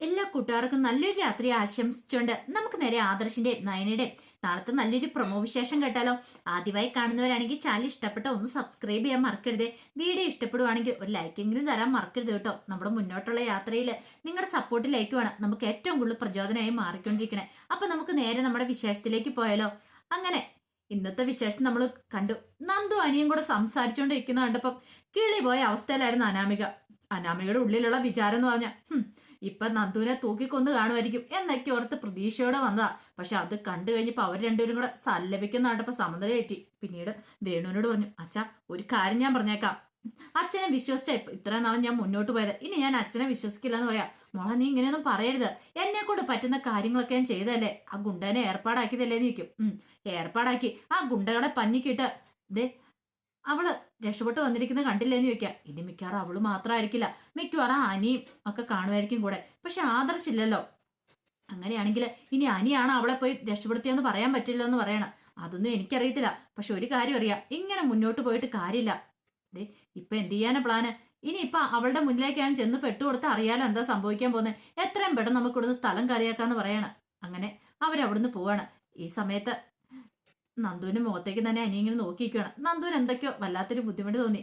എല്ലാ കൂട്ടുകാർക്കും നല്ലൊരു രാത്രി ആശംസിച്ചുകൊണ്ട് നമുക്ക് നേരെ ആദർശിന്റെ നയനയുടെ നാളത്തെ നല്ലൊരു പ്രൊമോ വിശേഷം കേട്ടാലോ? ആദ്യമായി കാണുന്നവരാണെങ്കിൽ ചാനൽ ഇഷ്ടപ്പെട്ട ഒന്ന് സബ്സ്ക്രൈബ് ചെയ്യാൻ മറക്കരുത്. വീഡിയോ ഇഷ്ടപ്പെടുവാണെങ്കിൽ ഒരു ലൈക്കെങ്കിലും തരാൻ മറക്കരുത് കേട്ടോ. നമ്മുടെ മുന്നോട്ടുള്ള യാത്രയിൽ നിങ്ങളുടെ സപ്പോർട്ട് ലൈക്കുമാണ് നമുക്ക് ഏറ്റവും കൂടുതൽ പ്രചോദനമായി മാറിക്കൊണ്ടിരിക്കണേ. അപ്പൊ നമുക്ക് നേരെ നമ്മുടെ വിശേഷത്തിലേക്ക് പോയാലോ? അങ്ങനെ ഇന്നത്തെ വിശേഷം നമ്മൾ കണ്ടു. നന്ദു അനിയും കൂടെ സംസാരിച്ചുകൊണ്ടിരിക്കുന്ന കണ്ടപ്പം കിളി പോയ അവസ്ഥയിലായിരുന്നു അനാമിക. അനാമികയുടെ ഉള്ളിലുള്ള വിചാരം എന്ന് പറഞ്ഞ ഇപ്പൊ നന്ദുവിനെ തൂക്കിക്കൊന്ന് കാണുമായിരിക്കും എന്നൊക്കെ ഓർത്ത് പ്രതീക്ഷയോടെ വന്നതാ. പക്ഷെ അത് കണ്ടു കഴിഞ്ഞപ്പോ അവർ രണ്ടുപേരും കൂടെ സല്ലപിക്കുന്ന കണ്ടപ്പോ സമനില കയറ്റി. പിന്നീട് വേണുവിനോട് പറഞ്ഞു അച്ഛാ ഒരു കാര്യം ഞാൻ പറഞ്ഞേക്കാം. അച്ഛനെ വിശ്വസിച്ച ഇത്ര നാളും ഞാൻ മുന്നോട്ട് പോയത്. ഇനി ഞാൻ അച്ഛനെ വിശ്വസിക്കില്ല എന്ന് പറയാ. മോളെ നീ ഇങ്ങനെയൊന്നും പറയരുത്. എന്നെ കൊണ്ട് പറ്റുന്ന കാര്യങ്ങളൊക്കെ ഞാൻ ചെയ്തല്ലേ ആ ഗുണ്ടനെ ഏർപ്പാടാക്കിയതല്ലേ നിൽക്കും ഉം ഏർപ്പാടാക്കി. ആ ഗുണ്ടകളെ പഞ്ഞിക്കിട്ട് ദേ അവൾ രക്ഷപ്പെട്ട് വന്നിരിക്കുന്നത് കണ്ടില്ലെന്ന് ചോദിക്കാം. ഇനി മിക്കവാറും അവൾ മാത്രമായിരിക്കില്ല മിക്കവാറും അനിയും ഒക്കെ കാണുമായിരിക്കും കൂടെ. പക്ഷെ ആദർശില്ലല്ലോ. അങ്ങനെയാണെങ്കിൽ ഇനി അനിയാണ് അവളെ പോയി രക്ഷപ്പെടുത്തിയെന്ന് പറയാൻ പറ്റില്ല എന്ന് പറയണം. അതൊന്നും എനിക്കറിയത്തില്ല. പക്ഷെ ഒരു കാര്യം അറിയാം. ഇങ്ങനെ മുന്നോട്ട് പോയിട്ട് കാര്യമില്ല. ദേ ഇപ്പൊ എന്ത് ചെയ്യാനാ പ്ലാന്? ഇനി ഇപ്പൊ അവളുടെ മുന്നിലേക്കാണ് ചെന്ന് പെട്ടുകൊടുത്ത് അറിയാലോ എന്താ സംഭവിക്കാൻ പോകുന്നത് എത്രയും പെട്ടെന്ന് നമുക്ക് ഇവിടുന്ന് സ്ഥലം കറിയാക്കാന്ന് പറയണം. അങ്ങനെ അവരവിടുന്ന് പോവാണ്. ഈ സമയത്ത് നന്ദുവിന്റെ മുഖത്തേക്ക് തന്നെ അനി ഇങ്ങനെ നോക്കിയിരിക്കുകയാണ് നന്ദുവിന് എന്തൊക്കെയോ വല്ലാത്തൊരു ബുദ്ധിമുട്ട് തോന്നി.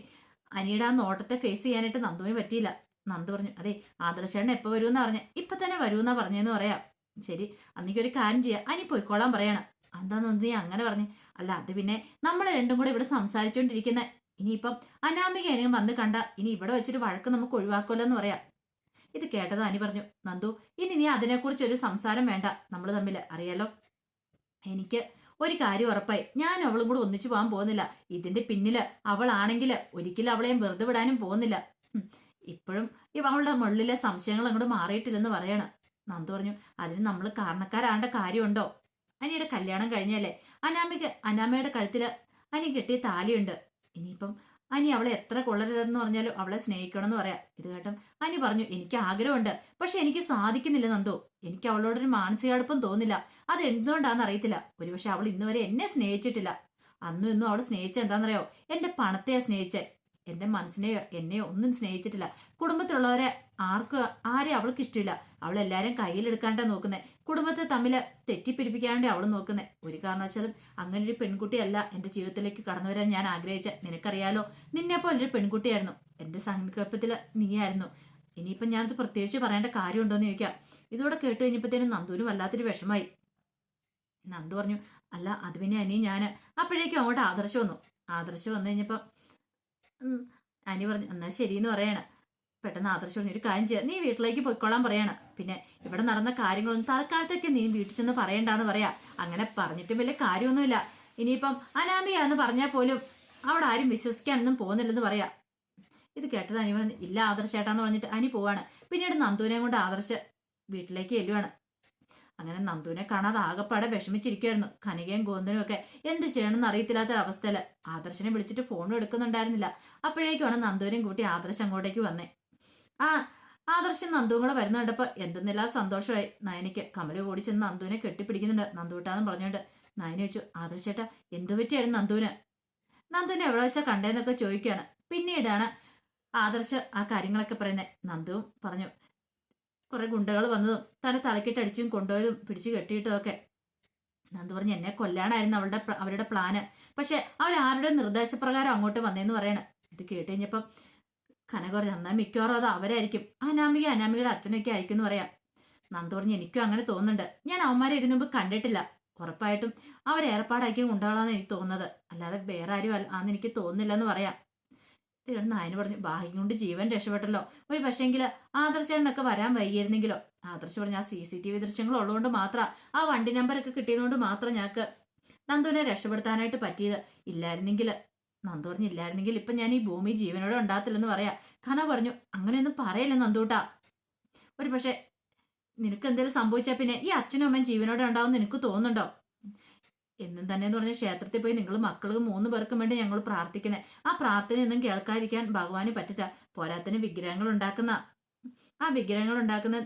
അനിയുടെ ആ നോട്ടത്തെ ഫേസ് ചെയ്യാനായിട്ട് നന്ദുവിന് പറ്റിയില്ല. നന്ദു പറഞ്ഞു അതെ ആദർശേട്ടൻ എപ്പോ വരുമെന്ന് പറഞ്ഞ. ഇപ്പൊ തന്നെ വരുമെന്നാ പറഞ്ഞെന്ന് പറയാം. ശരി അന്നിക്ക് ഒരു കാര്യം ചെയ്യാം. അനി പോയിക്കോളാൻ പറയണം. എന്താന്ന് നന്ദി? അങ്ങനെ പറഞ്ഞു. അല്ല അത് പിന്നെ നമ്മൾ രണ്ടും കൂടെ ഇവിടെ സംസാരിച്ചുകൊണ്ടിരിക്കുന്ന ഇനിയിപ്പം അനാമിക അനിയും വന്ന് കണ്ട ഇനി ഇവിടെ വെച്ചൊരു വഴക്ക് നമുക്ക് ഒഴിവാക്കുമല്ലോ എന്ന് പറയാം. ഇത് കേട്ടത് അനി പറഞ്ഞു നന്ദു ഇനി നീ അതിനെക്കുറിച്ച് ഒരു സംസാരം വേണ്ട. നമ്മൾ തമ്മിൽ അറിയാലോ? എനിക്ക് ഒരു കാര്യം ഉറപ്പായി. ഞാൻ അവളും കൂടെ ഒന്നിച്ചു പോകാൻ പോകുന്നില്ല. ഇതിന്റെ പിന്നിൽ അവളാണെങ്കിൽ ഒരിക്കലും അവളെയും വെറുതെ വിടാനും പോകുന്നില്ല. ഇപ്പോഴും അവളുടെ മുള്ളിലെ സംശയങ്ങൾ അങ്ങോട്ട് മാറിയിട്ടില്ലെന്ന് പറയണം. നന്ദു പറഞ്ഞു അതിന് നമ്മൾ കാരണക്കാരാണ്ട കാര്യമുണ്ടോ? അനിയുടെ കല്യാണം കഴിഞ്ഞല്ലേ? അനാമിക അനാമയുടെ കഴുത്തിൽ അനി കെട്ടിയ താലിയുണ്ട്. ഇനിയിപ്പം അനി അവളെ എത്ര കൊള്ളരുതെന്ന് പറഞ്ഞാലും അവളെ സ്നേഹിക്കണം എന്ന് പറയാം. ഇത് കേട്ടം അനി പറഞ്ഞു എനിക്ക് ആഗ്രഹമുണ്ട്. പക്ഷെ എനിക്ക് സാധിക്കുന്നില്ല നന്ദോ. എനിക്ക് അവളോടൊരു മാനസികാടുപ്പം തോന്നില്ല. അത് എന്തുകൊണ്ടാന്ന് അറിയത്തില്ല. ഒരുപക്ഷെ അവൾ ഇന്നുവരെ എന്നെ സ്നേഹിച്ചിട്ടില്ല. അന്നും ഇന്നും അവൾ സ്നേഹിച്ച എന്താണെന്നറിയോ? എന്റെ പണത്തെയാ സ്നേഹിച്ചേ എന്റെ മനസ്സിനെയോ എന്നെയോ ഒന്നും സ്നേഹിച്ചിട്ടില്ല. കുടുംബത്തിലുള്ളവരെ ആർക്ക് ആരെയും അവൾക്ക് ഇഷ്ടമില്ല അവൾ എല്ലാരും കയ്യിലെടുക്കാണ്ടാ നോക്കുന്നത് കുടുംബത്തെ തമ്മിൽ തെറ്റിപ്പിരിപ്പിക്കാണ്ടേ അവൾ നോക്കുന്നത് ഒരു കാരണവശാലും അങ്ങനെ ഒരു പെൺകുട്ടിയല്ല എന്റെ ജീവിതത്തിലേക്ക് കടന്നു വരാൻ ഞാൻ ആഗ്രഹിച്ച. നിനക്കറിയാലോ നിന്നെ പോലെ ഒരു പെൺകുട്ടിയായിരുന്നു. എന്റെ സങ്കല്പത്തിൽ നീയായിരുന്നു. ഇനിയിപ്പം ഞാനത് പ്രത്യേകിച്ച് പറയേണ്ട കാര്യമുണ്ടോന്ന് ചോദിക്കാം. ഇതോടെ കേട്ട് കഴിഞ്ഞപ്പോഴത്തേനും നന്ദുവിനും വല്ലാത്തൊരു വിഷമായി നന്ദു പറഞ്ഞു അല്ല അത് പിന്നെ അനി ഞാൻ അപ്പോഴേക്കും അങ്ങോട്ട് ആദർശം വന്നു. ആദർശം വന്നു കഴിഞ്ഞപ്പം അനി പറഞ്ഞു എന്നാ ശരിയെന്ന് പറയാണ്. പെട്ടെന്ന് ആദർശം പറഞ്ഞു ഒരു കാര്യം ചെയ്യാം. നീ വീട്ടിലേക്ക് പോയിക്കോളാൻ പറയാണ്. പിന്നെ ഇവിടെ നടന്ന കാര്യങ്ങളൊന്നും തൽക്കാലത്തേക്ക് നീ വീട്ടിൽ ചെന്ന് പറയണ്ടെന്ന് പറയാ. അങ്ങനെ പറഞ്ഞിട്ടും വലിയ കാര്യമൊന്നുമില്ല. ഇനിയിപ്പം അനാമിയാന്ന് പറഞ്ഞാൽ പോലും അവിടെ ആരും വിശ്വസിക്കാനൊന്നും പോകുന്നില്ലെന്ന് പറയാ. ഇത് കേട്ടത് അനി പറഞ്ഞു ഇല്ല ആദർശേട്ടാന്ന് പറഞ്ഞിട്ട് അനി പോവാണ്. പിന്നീട് നന്ദുവിനെ കൊണ്ട് ആദർശ് വീട്ടിലേക്ക് ചെല്ലുവാണ്. അങ്ങനെ നന്ദുവിനെ കാണാതെ ആകപ്പാടെ വിഷമിച്ചിരിക്കുകയായിരുന്നു കനികയും ഗോന്ദനും ഒക്കെ എന്ത് ചെയ്യണമെന്ന് അറിയത്തില്ലാത്ത അവസ്ഥയിൽ ആദർശനെ വിളിച്ചിട്ട് ഫോണും എടുക്കുന്നുണ്ടായിരുന്നില്ല. അപ്പോഴേക്കുമാണ് നന്ദുവിനെയും കൂട്ടി ആദർശ് അങ്ങോട്ടേക്ക് വന്നേ. ആ ആദർശം നന്ദുവും കൂടെ വരുന്ന കണ്ടപ്പോ എന്തെന്നില്ല സന്തോഷമായി. നയനിക്ക് കമൽ ഓടി ചെന്ന് നന്ദുവിനെ കെട്ടിപ്പിടിക്കുന്നുണ്ട്. നന്ദുവിട്ടാന്ന് പറഞ്ഞുകൊണ്ട് നയന വെച്ചു ആദർശേട്ടാ എന്തു പറ്റിയായിരുന്നു നന്ദുവിന്? നന്ദുവിനെ എവിടെ വെച്ചാൽ കണ്ടേന്നൊക്കെ ചോദിക്കുകയാണ് പിന്നീടാണ് ആദർശ് ആ കാര്യങ്ങളൊക്കെ പറയുന്നത് നന്ദുവും പറഞ്ഞു കുറെ ഗുണ്ടകൾ വന്നതും തന്നെ തലക്കിട്ട് അടിച്ചും കൊണ്ടുപോയതും പിടിച്ചു കെട്ടിയിട്ടും ഒക്കെ. നന്ദു പറഞ്ഞു എന്നെ കൊല്ലാനായിരുന്നു അവളുടെ അവരുടെ പ്ലാന്. പക്ഷെ അവരാരുടെ നിർദ്ദേശപ്രകാരം അങ്ങോട്ട് വന്നേന്ന് പറയണ. ഇത് കേട്ട് കഴിഞ്ഞപ്പം കനക പറഞ്ഞു എന്നാൽ മിക്കവാറും അത് അവരായിരിക്കും. അനാമിക അനാമികയുടെ അച്ഛനൊക്കെ ആയിരിക്കും എന്ന് പറയാം. നന്ദു പറഞ്ഞു എനിക്കും അങ്ങനെ തോന്നുന്നുണ്ട്. ഞാൻ അവന്മാരെ ഇതിനു മുമ്പ് കണ്ടിട്ടില്ല. ഉറപ്പായിട്ടും അവരേർപ്പാടാക്കി ഉണ്ടാകാന്ന് എനിക്ക് തോന്നുന്നത്. അല്ലാതെ വേറെ ആരും ആന്ന് എനിക്ക് തോന്നുന്നില്ല എന്ന് പറയാം. തീർന്ന് നായന് പറഞ്ഞു ഭാഗ്യം കൊണ്ട് ജീവൻ രക്ഷപ്പെട്ടല്ലോ. ഒരു പക്ഷേങ്കിൽ ആദർശനൊക്കെ വരാൻ വൈകിയിരുന്നെങ്കിലോ? ആദർശ പറഞ്ഞു ആ സി സി ടി വി ദൃശ്യങ്ങൾ ഉള്ളതുകൊണ്ട് മാത്രം. ആ വണ്ടി നമ്പറൊക്കെ കിട്ടിയതുകൊണ്ട് മാത്രം ഞങ്ങൾക്ക് നന്ദുവിനെ രക്ഷപ്പെടുത്താനായിട്ട് പറ്റിയത്. ഇല്ലായിരുന്നെങ്കിൽ നന്ദു പറഞ്ഞു ഇല്ലായിരുന്നെങ്കിൽ ഇപ്പൊ ഞാൻ ഈ ഭൂമി ജീവനോടെ ഉണ്ടാകത്തില്ലെന്ന് പറയാ. കന പറഞ്ഞു അങ്ങനെയൊന്നും പറയല്ലേ നന്ദൂട്ടാ. ഒരു പക്ഷേ നിനക്ക് എന്തെങ്കിലും സംഭവിച്ചാൽ പിന്നെ ഈ അച്ഛനും അമ്മയും ജീവനോടെ ഉണ്ടാവും നിനക്ക് തോന്നുന്നുണ്ടോ? എന്നും തന്നെ എന്ന് പറഞ്ഞ ക്ഷേത്രത്തിൽ പോയി നിങ്ങൾ മക്കൾക്ക് മൂന്ന് പേർക്കും വേണ്ടി ഞങ്ങൾ പ്രാർത്ഥിക്കുന്നത് ആ പ്രാർത്ഥന ഒന്നും കേൾക്കാതിരിക്കാൻ ഭഗവാന് പറ്റില്ല. പോരാത്തിന് വിഗ്രഹങ്ങൾ ഉണ്ടാക്കുന്ന ആ വിഗ്രഹങ്ങൾ ഉണ്ടാക്കുന്ന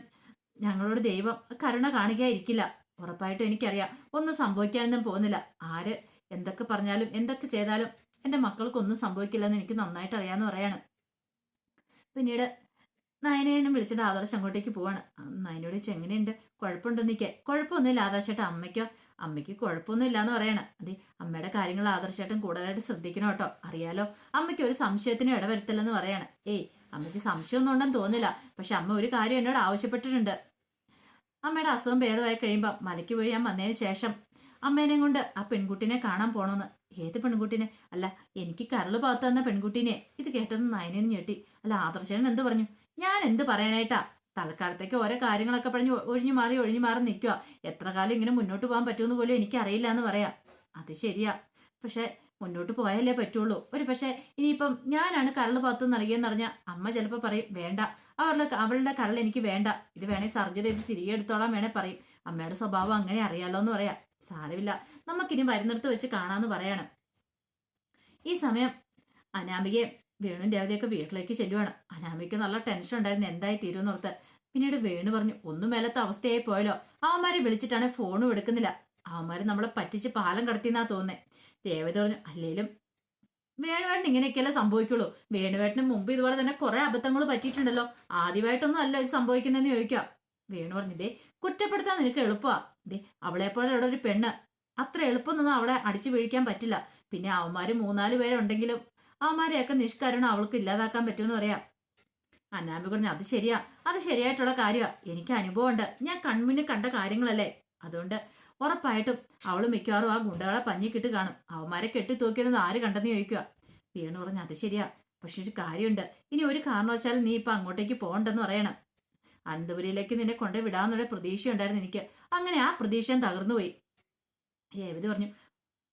ഞങ്ങളോട് ദൈവം കരുണ കാണിക്കാതിരിക്കില്ല. ഉറപ്പായിട്ടും എനിക്കറിയാം. ഒന്നും സംഭവിക്കാനൊന്നും പോകുന്നില്ല. ആര് എന്തൊക്കെ പറഞ്ഞാലും എന്തൊക്കെ ചെയ്താലും എന്റെ മക്കൾക്കൊന്നും സംഭവിക്കില്ലെന്ന് എനിക്ക് നന്നായിട്ട് അറിയാമെന്ന് പറയാണ്. പിന്നീട് നയനേനും വിളിച്ചിട്ട് ആദർശ് അങ്ങോട്ടേക്ക് പോവാണ്. നയനോട് ചോദിച്ചു എങ്ങനെയുണ്ട്? കുഴപ്പമുണ്ടോന്നിക്കെ കുഴപ്പമൊന്നുമില്ല ആദർശേട്ട അമ്മയ്ക്കോ? അമ്മയ്ക്ക് കുഴപ്പമൊന്നുമില്ല എന്ന് പറയണം. അതെ അമ്മയുടെ കാര്യങ്ങൾ ആദർശേട്ടൻ കൂടുതലായിട്ട് ശ്രദ്ധിക്കണം കേട്ടോ. അറിയാലോ അമ്മയ്ക്ക് ഒരു സംശയത്തിനും ഇടവരുത്തില്ലെന്ന് പറയാണ്. ഏയ് അമ്മയ്ക്ക് സംശയമൊന്നും ഉണ്ടെന്ന് തോന്നില്ല പക്ഷെ അമ്മ ഒരു കാര്യം എന്നോട് ആവശ്യപ്പെട്ടിട്ടുണ്ട്. അമ്മയുടെ അസുഖം ഭേദമായി കഴിയുമ്പോൾ മലയ്ക്ക് വഴി ഞാൻ വന്നതിന് ശേഷം അമ്മേനെയും കൊണ്ട് ആ പെൺകുട്ടിനെ കാണാൻ പോണോന്ന്. ഏത് പെൺകുട്ടിനെ? അല്ല എനിക്ക് കരൾ പാത്തു തന്ന പെൺകുട്ടീനെ. ഇത് കേട്ടത് നയനെന്ന് ഞെട്ടി. അല്ല ആദർശേണൻ എന്ത് പറഞ്ഞു? ഞാൻ എന്ത് പറയാനായിട്ടാ? തൽക്കാലത്തേക്ക് ഓരോ കാര്യങ്ങളൊക്കെ പറഞ്ഞ് ഒഴിഞ്ഞു മാറി ഒഴിഞ്ഞു മാറി നിൽക്കുക എത്ര കാലം ഇങ്ങനെ മുന്നോട്ട് പോകാൻ പറ്റുമെന്ന് പോലും എനിക്കറിയില്ല എന്ന് പറയാം. അത് ശരിയാ. പക്ഷെ മുന്നോട്ട് പോയാലേ പറ്റുള്ളൂ. ഒരു പക്ഷെ ഇനിയിപ്പം ഞാനാണ് കരൾ പാത്തു നൽകിയെന്ന് അറിഞ്ഞാൽ അമ്മ ചിലപ്പോൾ പറയും വേണ്ട. അവരുടെ അവളുടെ കരൾ എനിക്ക് വേണ്ട. ഇത് വേണേ സർജറി ചെയ്ത് തിരികെ എടുത്തോളാം വേണേ പറയും. അമ്മയുടെ സ്വഭാവം അങ്ങനെ അറിയാലോ എന്ന് പറയാം. സാരമില്ല. നമുക്കിനി വരുന്നിടത്ത് വെച്ച് കാണാന്ന് പറയാണ്. ഈ സമയം അനാമികയെ വേണും രാവിലെയൊക്കെ വീട്ടിലേക്ക് ചെല്ലുവാണ്. അനാമിക്ക് നല്ല ടെൻഷൻ ഉണ്ടായിരുന്നു. എന്തായി തീരുമെന്നോർത്ത് പിന്നീട് വേണു പറഞ്ഞു ഒന്നും മേലത്തെ അവസ്ഥയായി പോയല്ലോ. അവന്മാരെ വിളിച്ചിട്ടാണ് ഫോണും എടുക്കുന്നില്ല. അവന്മാരെ നമ്മളെ പറ്റിച്ച് പാലം കടത്തിന്നാ തോന്നേ രേവതി പറഞ്ഞു അല്ലേലും വേണുവേട്ടൻ ഇങ്ങനെയൊക്കെയല്ലേ സംഭവിക്കുള്ളൂ. വേണുവേട്ടന് മുമ്പ് ഇതുപോലെ തന്നെ കുറെ അബദ്ധങ്ങൾ പറ്റിയിട്ടുണ്ടല്ലോ. ആദ്യമായിട്ടൊന്നും അല്ല ഇത് സംഭവിക്കുന്നതെന്ന് ചോദിക്കാം വേണു പറഞ്ഞിതേ കുറ്റപ്പെടുത്താൻ നിനക്ക് എളുപ്പമാ. ദേ അവളെപ്പോലെ ഇവിടെ ഒരു പെണ്ണ്. അത്ര എളുപ്പമൊന്നും അവളെ അടിച്ചു വീഴിക്കാൻ പറ്റില്ല. പിന്നെ അവന്മാര് മൂന്നാൽ പേരുണ്ടെങ്കിലും അവന്മാരെയൊക്കെ നിഷ്കരണം അവൾക്ക് ഇല്ലാതാക്കാൻ പറ്റുമെന്ന് പറയാം. അന്നാമ്പി പറഞ്ഞു അത് ശരിയാ. അത് ശരിയായിട്ടുള്ള കാര്യമാ. എനിക്ക് അനുഭവമുണ്ട്. ഞാൻ കൺമുന്നിൽ കണ്ട കാര്യങ്ങളല്ലേ. അതുകൊണ്ട് ഉറപ്പായിട്ടും അവൾ മിക്കവാറും ആ ഗുണ്ടകളെ പഞ്ഞിക്കിട്ട് കാണും. അവന്മാരെ കെട്ടി തൂക്കിയത് ആര് കണ്ടെന്ന് ചോദിക്കുക വീണു പറഞ്ഞു അത് ശരിയാ. പക്ഷെ ഒരു കാര്യമുണ്ട്. ഇനി ഒരു കാരണവശാലും നീ ഇപ്പൊ അങ്ങോട്ടേക്ക് പോകണ്ടെന്ന് പറയണം. അനന്തപുരിയിലേക്ക് നിന്നെ കൊണ്ടു വിടാമെന്നുള്ള പ്രതീക്ഷ ഉണ്ടായിരുന്നു എനിക്ക്. അങ്ങനെ ആ പ്രതീക്ഷയും തകർന്നുപോയി രേവതി പറഞ്ഞു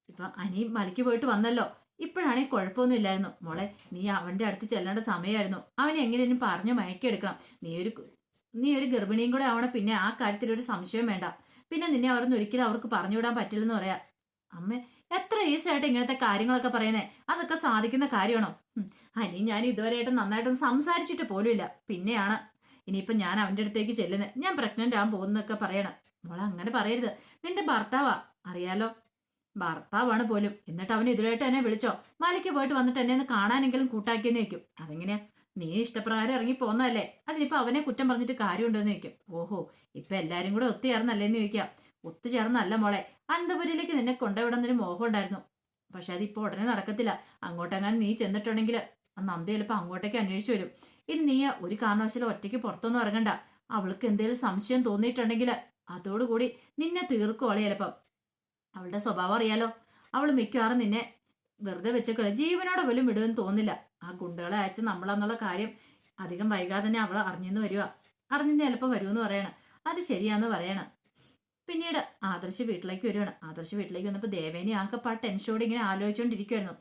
ഇപ്പൊ അനി മലയ്ക്ക് പോയിട്ട് വന്നല്ലോ. ഇപ്പോഴാണെങ്കിൽ കുഴപ്പമൊന്നും ഇല്ലായിരുന്നു. മോളെ നീ അവന്റെ അടുത്ത് ചെല്ലേണ്ട സമയമായിരുന്നു. അവനെ എങ്ങനെയും പറഞ്ഞു മയക്കിയെടുക്കണം നീ ഒരു നീ ഒരു ഗർഭിണിയും കൂടെ ആവണം. പിന്നെ ആ കാര്യത്തിൽ ഒരു സംശയം വേണ്ട. പിന്നെ നിന്നെ അവർന്ന് ഒരിക്കലും അവർക്ക് പറഞ്ഞുവിടാൻ പറ്റില്ലെന്ന് പറയാ. അമ്മ എത്ര ഈസിയായിട്ട് ഇങ്ങനത്തെ കാര്യങ്ങളൊക്കെ പറയുന്നേ. അതൊക്കെ സാധിക്കുന്ന കാര്യമാണോ? അനി ഞാൻ ഇതുവരെയായിട്ട് നന്നായിട്ടൊന്നും സംസാരിച്ചിട്ട് പോലുമില്ല. പിന്നെയാണ് ഇനിയിപ്പൊ ഞാൻ അവന്റെ അടുത്തേക്ക് ചെല്ലുന്നത് ഞാൻ പ്രഗ്നന്റ് ആകാൻ പോകുന്നൊക്കെ പറയണം. മോളെ അങ്ങനെ പറയരുത്. നിന്റെ ഭർത്താവാ. അറിയാലോ. ഭർത്താവാണ് പോലും. എന്നിട്ട് അവൻ ഇതിലായിട്ട് എന്നെ വിളിച്ചോ? മാലിക്ക് പോയിട്ട് വന്നിട്ട് എന്നെ ഒന്ന് കാണാനെങ്കിലും കൂട്ടാക്കിയെന്ന് വെക്കും അതെങ്ങനെയാ? നീ ഇഷ്ടപ്രകാരം ഇറങ്ങി പോന്നതല്ലേ? അതിനിപ്പോൾ അവനെ കുറ്റം പറഞ്ഞിട്ട് കാര്യമുണ്ടോന്ന് ചോദിക്കും. ഓഹോ ഇപ്പം എല്ലാവരും കൂടെ ഒത്തുചേർന്നല്ലേ എന്ന് ചോദിക്കാം. ഒത്തുചേർന്നല്ല മോളെ. അനന്തപുരിയിലേക്ക് നിന്നെ കൊണ്ടുവിടുന്നൊരു മോഹം ഉണ്ടായിരുന്നു പക്ഷെ അതിപ്പോൾ ഉടനെ നടക്കത്തില്ല. അങ്ങോട്ടെങ്ങാനും നീ ചെന്നിട്ടുണ്ടെങ്കിൽ നന്ദ ചിലപ്പോൾ അങ്ങോട്ടേക്ക് അന്വേഷിച്ചു വരും. ഇനി നീ ഒരു കാരണവശാലും ഒറ്റയ്ക്ക് പുറത്തൊന്നും ഇറങ്ങണ്ട. അവൾക്ക് എന്തെങ്കിലും സംശയം തോന്നിയിട്ടുണ്ടെങ്കിൽ അതോടുകൂടി നിന്നെ തീർക്കുവോളെ ചിലപ്പം അവളുടെ സ്വഭാവം അറിയാലോ. അവൾ മിക്കവാറും നിന്നെ വെറുതെ വെച്ചേക്കല്ല ജീവനോടെ പോലും വിടുമെന്ന് തോന്നില്ല ആ ഗുണ്ടകളെ അയച്ച് നമ്മളെന്നുള്ള കാര്യം അധികം വൈകാതെ തന്നെ അവൾ അറിഞ്ഞെന്ന് വരിക. അറിഞ്ഞെന്ന് ചിലപ്പോൾ വരുമെന്ന് പറയണം. അത് ശരിയാന്ന് പറയണം. പിന്നീട് ആദർശ് വീട്ടിലേക്ക് വരുവാണ്. ആദർശ് വീട്ടിലേക്ക് വന്നപ്പോൾ ദേവേനെ ആകെപ്പാ ടെൻഷനോട് ഇങ്ങനെ ആലോചിച്ചുകൊണ്ടിരിക്കുവായിരുന്നു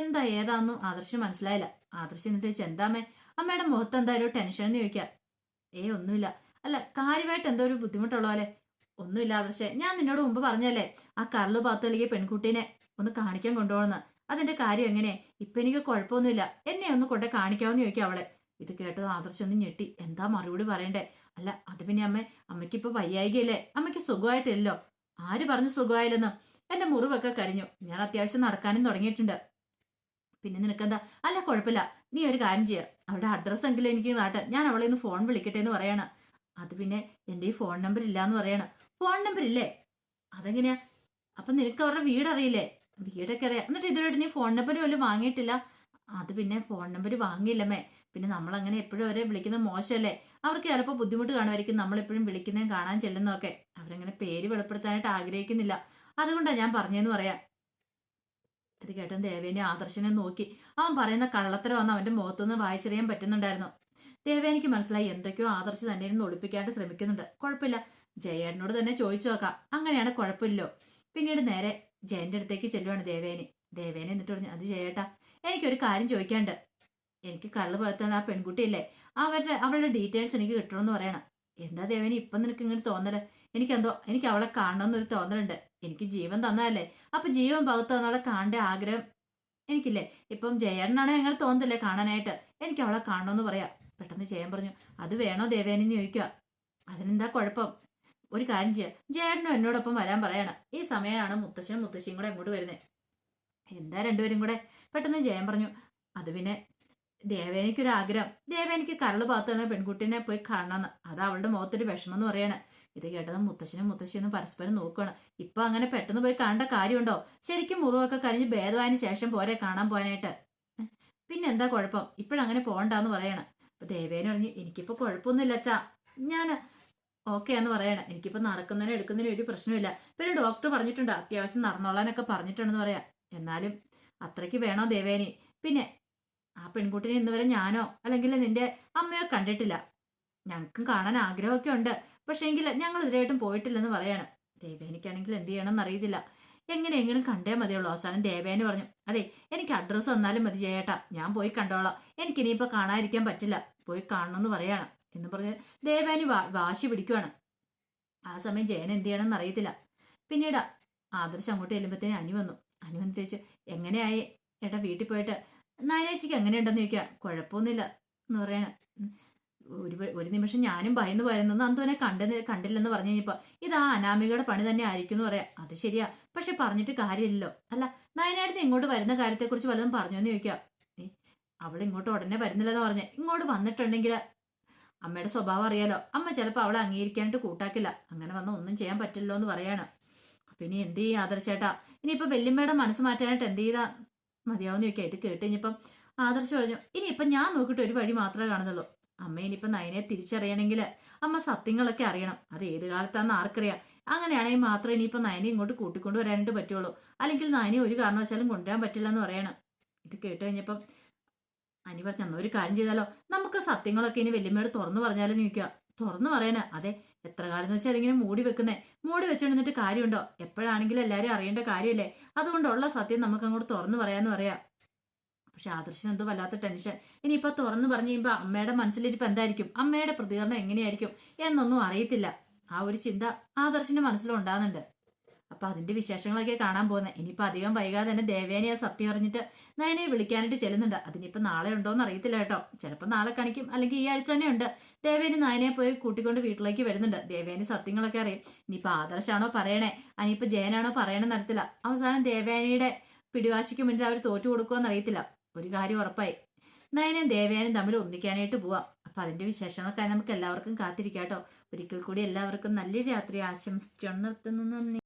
എന്താ ഏതാന്നും ആദർശ് മനസ്സിലായില്ല. ആദർശ് എന്നിട്ട് എന്താമ്മേ അമ്മയുടെ മുഖത്ത് എന്താ ഒരു ടെൻഷൻ എന്ന് ചോദിക്കാം ഏ ഒന്നുമില്ല. അല്ല കാര്യമായിട്ട് എന്തോ ഒരു ബുദ്ധിമുട്ടുള്ള പോലെ. ഒന്നുമില്ല ആദർശേ. ഞാൻ നിന്നോട് മുമ്പ് പറഞ്ഞല്ലേ ആ കരൾ പാത്തലിಗೆ പെൺകുട്ടീനെ ഒന്ന് കാണിക്കാൻ കൊണ്ടുപോകണമെന്ന്. അതിന്റെ കാര്യം എങ്ങനെ? ഇപ്പൊ എനിക്ക് കുഴപ്പമൊന്നുമില്ല. എന്നെ ഒന്ന് കൊണ്ട് കാണിക്കാമെന്ന് ചോദിക്കാം അവളെ. ഇത് കേട്ടത് ആദർശം ഒന്ന് ഞെട്ടി. എന്താ മറുപടി പറയണ്ടേ? അല്ല അത് പിന്നെ അമ്മ അമ്മയ്ക്ക് ഇപ്പൊ വയ്യായികയല്ലേ? അമ്മയ്ക്ക് സുഖമായിട്ടില്ലല്ലോ. ആര് പറഞ്ഞു സുഖമായില്ലെന്ന്? എന്റെ മുറിവൊക്കെ കരിഞ്ഞു. ഞാൻ അത്യാവശ്യം നടക്കാനും തുടങ്ങിയിട്ടുണ്ട്. പിന്നെ നിനക്കെന്താ? അല്ല കുഴപ്പമില്ല. നീ ഒരു കാര്യം ചെയ്യുക അവളുടെ അഡ്രസ്സ് എങ്കിലും എനിക്ക് നാട്ടെ. ഞാൻ അവളെ ഒന്ന് ഫോൺ വിളിക്കട്ടെ എന്ന് പറയണം. അത് പിന്നെ എന്റെ ഈ ഫോൺ നമ്പർ ഇല്ല എന്ന് പറയണം. ഫോൺ നമ്പർ ഇല്ലേ? അതെങ്ങനെയാ? അപ്പൊ നിനക്ക് അവരുടെ വീട് അറിയില്ലേ? വീടൊക്കെ അറിയാം. എന്നിട്ട് ഇതുവരെ നീ ഫോൺ നമ്പർ പോലും വാങ്ങിയിട്ടില്ല. അത് പിന്നെ ഫോൺ നമ്പർ വാങ്ങിയില്ലമ്മേ. പിന്നെ നമ്മൾ അങ്ങനെ എപ്പോഴും അവരെ വിളിക്കുന്നത് മോശമല്ലേ? അവർക്ക് ചിലപ്പോൾ ബുദ്ധിമുട്ട് കാണുമായിരിക്കും. നമ്മളെപ്പോഴും വിളിക്കുന്നതും കാണാൻ ചെല്ലുന്നതൊക്കെ അവരങ്ങനെ പേര് വെളിപ്പെടുത്താനായിട്ട് ആഗ്രഹിക്കുന്നില്ല. അതുകൊണ്ടാണ് ഞാൻ പറഞ്ഞതെന്ന് പറയാം. ഇത് കേട്ടൻ ദേവേനെ ആദർശനെ നോക്കി. അവൻ പറയുന്ന കള്ളത്തരം വന്ന് അവന്റെ മുഖത്തുനിന്ന് വായിച്ചറിയാൻ പറ്റുന്നുണ്ടായിരുന്നു. ദേവേനിക്ക് മനസ്സിലായി എന്തൊക്കെയോ ആദർശ് തന്നെ ഇരുന്ന് ഒളിപ്പിക്കാനായിട്ട് ശ്രമിക്കുന്നുണ്ട്. കുഴപ്പമില്ല. ജയേട്ടനോട് തന്നെ ചോദിച്ചു നോക്കാം. അങ്ങനെയാണ് കുഴപ്പമില്ലല്ലോ. പിന്നീട് നേരെ ജയന്റെ അടുത്തേക്ക് ചെല്ലുവാണ് ദേവേനി. ദേവേനെ എന്നിട്ട് പറഞ്ഞു അത് ജയേട്ടാ എനിക്കൊരു കാര്യം ചോദിക്കാണ്ട് എനിക്ക് കള്ള് പുലർത്തുന്ന ആ പെൺകുട്ടിയില്ലേ? അവരുടെ അവളുടെ ഡീറ്റെയിൽസ് എനിക്ക് കിട്ടണമെന്ന് പറയണം. എന്താ ദേവേനി ഇപ്പം നിനക്ക് ഇങ്ങനെ തോന്നൽ? എനിക്കെന്തോ എനിക്ക് അവളെ കാണണമെന്നൊരു തോന്നലുണ്ട്. എനിക്ക് ജീവൻ തന്നതല്ലേ? അപ്പൊ ജീവൻ പകുത്ത് അവളെ കാണേണ്ട ആഗ്രഹം എനിക്കില്ലേ? ഇപ്പം ജയേട്ടനാണ് അങ്ങനെ തോന്നുന്നില്ലേ കാണാനായിട്ട്? എനിക്ക് അവളെ കാണണമെന്ന് പറയാം. പെട്ടെന്ന് ജയൻ പറഞ്ഞു അത് വേണോ ദേവേനെന്ന് ചോദിക്കുക അതിനെന്താ കുഴപ്പം? ഒരു കാര്യം ചെയ്യാം. ജയേട്ടനും എന്നോടൊപ്പം വരാൻ പറയണം. ഈ സമയമാണ് മുത്തശ്ശനും മുത്തശ്ശിയും കൂടെ അങ്ങോട്ട് വരുന്നത് എന്താ രണ്ടുപേരും കൂടെ? പെട്ടെന്ന് ജയൻ പറഞ്ഞു അത് പിന്നെ ദേവേനിക്കൊരു ആഗ്രഹം ദേവേനിക്ക് കരൾ പാത്തുള്ള പെൺകുട്ടീനെ പോയി കാണണമെന്ന് അത് അവളുടെ മുഖത്തൊരു വിഷമം എന്ന് പറയാണ്. ഇത് കേട്ടത് മുത്തശ്ശനും മുത്തശ്ശിയൊന്നും പരസ്പരം നോക്കണം ഇപ്പൊ അങ്ങനെ പെട്ടെന്ന് പോയി കാണേണ്ട കാര്യമുണ്ടോ? ശരിക്കും മുറിവൊക്കെ കഴിഞ്ഞ് ഭേദമായതിനു ശേഷം പോരെ കാണാൻ പോകാനായിട്ട്. പിന്നെ എന്താ കുഴപ്പം? ഇപ്പോഴങ്ങനെ പോകണ്ടെന്ന് പറയണം. അപ്പൊ ദേവേന പറഞ്ഞു എനിക്കിപ്പോ കുഴപ്പമൊന്നുമില്ല അച്ഛാ. ഞാൻ ഓക്കെ എന്ന് പറയണം. എനിക്കിപ്പോ നടക്കുന്നതിനും എടുക്കുന്നതിനും ഒരു പ്രശ്നമില്ല പിന്നെ ഡോക്ടർ പറഞ്ഞിട്ടുണ്ട് അത്യാവശ്യം നടന്നോളാനൊക്കെ പറഞ്ഞിട്ടുണ്ടെന്ന് പറയാം. എന്നാലും അത്രയ്ക്ക് വേണോ ദേവേനി? പിന്നെ ആ പെൺകുട്ടിനെ ഇന്ന് വരെ ഞാനോ അല്ലെങ്കിൽ നിന്റെ അമ്മയോ കണ്ടിട്ടില്ല. ഞങ്ങൾക്കും കാണാൻ ആഗ്രഹമൊക്കെ ഉണ്ട്. പക്ഷേ എങ്കിൽ ഞങ്ങൾ ഇതിലായിട്ടും പോയിട്ടില്ലെന്ന് പറയാണ്. ദേവേനിക്കാണെങ്കിൽ എന്ത് ചെയ്യണം അറിയത്തില്ല എങ്ങനെയെങ്കിലും കണ്ടേ മതിയുള്ളൂ. അവസാനം ദേവേന് പറഞ്ഞു അതെ എനിക്ക് അഡ്രസ്സ് തന്നാലും മതി ചേട്ടാ. ഞാൻ പോയി കണ്ടോളാം. എനിക്കിനിയിപ്പോൾ കാണാതിരിക്കാൻ പറ്റില്ല. പോയി കാണണമെന്ന് പറയാണ്. എന്ന് പറഞ്ഞ് ദേവേന് വാശി പിടിക്കുവാണ്. ആ സമയം ജയൻ എന്ത് ചെയ്യണമെന്ന് അറിയത്തില്ല. പിന്നീട് ആദർശ് അങ്ങോട്ട് ചെല്ലുമ്പോഴത്തേനും അനു വന്നു. അനു വന്ന് ചോദിച്ചു എങ്ങനെയായി? ഏട്ടാ വീട്ടിൽ പോയിട്ട് നായനാഴ്ചക്ക് എങ്ങനെയുണ്ടെന്ന് ചോദിക്കുക കുഴപ്പമൊന്നുമില്ല. എന്ന് പറയണ. ഒരു ഒരു നിമിഷം ഞാനും ഭയന്ന് പോയിരുന്നു അന്തോനെ കണ്ടെന്ന് കണ്ടില്ലെന്ന് പറഞ്ഞു കഴിഞ്ഞപ്പോ ഇത് ആ അനാമികയുടെ പണി തന്നെ ആയിരിക്കും എന്ന് പറയാം. അത് ശരിയാ. പക്ഷെ പറഞ്ഞിട്ട് കാര്യമില്ലല്ലോ. അല്ല നയനായിട്ട് ഇങ്ങോട്ട് വരുന്ന കാര്യത്തെക്കുറിച്ച് വല്ലതും പറഞ്ഞു എന്ന് ചോദിക്കാം അവൾ ഇങ്ങോട്ട് ഉടനെ വരുന്നില്ലെന്ന് പറഞ്ഞേ. ഇങ്ങോട്ട് വന്നിട്ടുണ്ടെങ്കിൽ അമ്മയുടെ സ്വഭാവം അറിയാലോ. അമ്മ ചിലപ്പോൾ അവളെ അംഗീകരിക്കാനായിട്ട് കൂട്ടാക്കില്ല. അങ്ങനെ വന്ന ഒന്നും ചെയ്യാൻ പറ്റില്ലല്ലോ എന്ന് പറയാണ്. അപ്പൊ ഇനി എന്ത് ചെയ്യും ആദർശേട്ടാ? ഇനിയിപ്പോ വെല്ലുമ്മയുടെ മനസ്സ് മാറ്റാനായിട്ട് എന്ത് ചെയ്താ മതിയാവുന്ന ചോദിക്കാം. ഇത് കേട്ട് കഴിഞ്ഞപ്പം ആദർശ് പറഞ്ഞു ഇനിയിപ്പം ഞാൻ നോക്കിയിട്ട് ഒരു വഴി മാത്രമേ കാണുന്നുള്ളൂ. അമ്മ ഇനിയിപ്പം നയനെ തിരിച്ചറിയണമെങ്കിൽ അമ്മ സത്യങ്ങളൊക്കെ അറിയണം. അത് ഏത് കാലത്താണെന്ന് ആർക്കറിയാം. അങ്ങനെയാണെങ്കിൽ മാത്രമേ ഇനിയിപ്പം നയനെ ഇങ്ങോട്ട് കൂട്ടിക്കൊണ്ട് വരാനായിട്ട് പറ്റുള്ളൂ. അല്ലെങ്കിൽ നയനെ ഒരു കാരണവശാലും കൊണ്ടുവരാൻ പറ്റില്ല എന്ന് പറയണം. ഇത് കേട്ട് കഴിഞ്ഞപ്പം അനി പറഞ്ഞു "എന്നാ ഒരു കാര്യം ചെയ്താലോ? നമുക്ക് സത്യങ്ങളൊക്കെ ഇനി വല്യമ്മയോട് തുറന്നു പറഞ്ഞാലും? ചോദിക്കുക തുറന്നു പറയാനാ? അതെ. എത്ര കാലം എന്ന് വെച്ചാൽ അതിങ്ങനെ മൂടി വെക്കുന്നേ? മൂടി വെച്ചുകൊണ്ടിരുന്നിട്ട് കാര്യമുണ്ടോ? എപ്പോഴാണെങ്കിലും എല്ലാവരും അറിയേണ്ട കാര്യമല്ലേ? അതുകൊണ്ടുള്ള സത്യം നമുക്ക് അങ്ങോട്ട് തുറന്നു പറയാന്ന് പറയാം. പക്ഷെ എന്തോ വല്ലാത്ത ടെൻഷൻ. ഇനിയിപ്പൊ തുറന്നു പറഞ്ഞു കഴിയുമ്പോ അമ്മയുടെ മനസ്സിലിരിപ്പ് എന്തായിരിക്കും? അമ്മയുടെ പ്രതികരണം എങ്ങനെയായിരിക്കും എന്നൊന്നും അറിയത്തില്ല. ആ ഒരു ചിന്ത ആദർശന്റെ മനസ്സിലുണ്ടാകുന്നുണ്ട്. അപ്പൊ അതിന്റെ വിശേഷങ്ങളൊക്കെ കാണാൻ പോകുന്നത് ഇനിയിപ്പോ അധികം വൈകാതെ തന്നെ ദേവേനെ സത്യം പറഞ്ഞിട്ട് നയനെ വിളിക്കാനായിട്ട് ചെല്ലുന്നുണ്ട്. അതിനിപ്പോ നാളെ ഉണ്ടോന്ന് അറിയത്തില്ല കേട്ടോ. ചിലപ്പോൾ നാളെ കാണിക്കും. അല്ലെങ്കിൽ ഈ ആഴ്ച തന്നെ ഉണ്ട്. ദേവേനി നയനെ പോയി കൂട്ടിക്കൊണ്ട് വീട്ടിലേക്ക് വരുന്നുണ്ട്. ദേവേനി സത്യങ്ങളൊക്കെ അറിയും. ഇനിയിപ്പോ ആദർശാണോ പറയണേ? അനിയിപ്പോ ജയനാണോ പറയണെന്ന് അറിയത്തില്ല. അവസാനം ദേവേനയുടെ പിടിവാശിക്ക് മുന്നിൽ അവർ തോറ്റു കൊടുക്കുമെന്ന് അറിയത്തില്ല. ഒരു കാര്യം ഉറപ്പായി. നയനും ദേവയാനും തമ്മിൽ ഒന്നിക്കാനായിട്ട് പോവാം. അപ്പൊ അതിന്റെ വിശേഷങ്ങളൊക്കെ നമുക്ക് എല്ലാവർക്കും കാത്തിരിക്കാം കേട്ടോ. ഒരിക്കൽ കൂടി എല്ലാവർക്കും നല്ലൊരു രാത്രി ആശംസിച്ചു നിർത്തുന്നു. നന്ദി.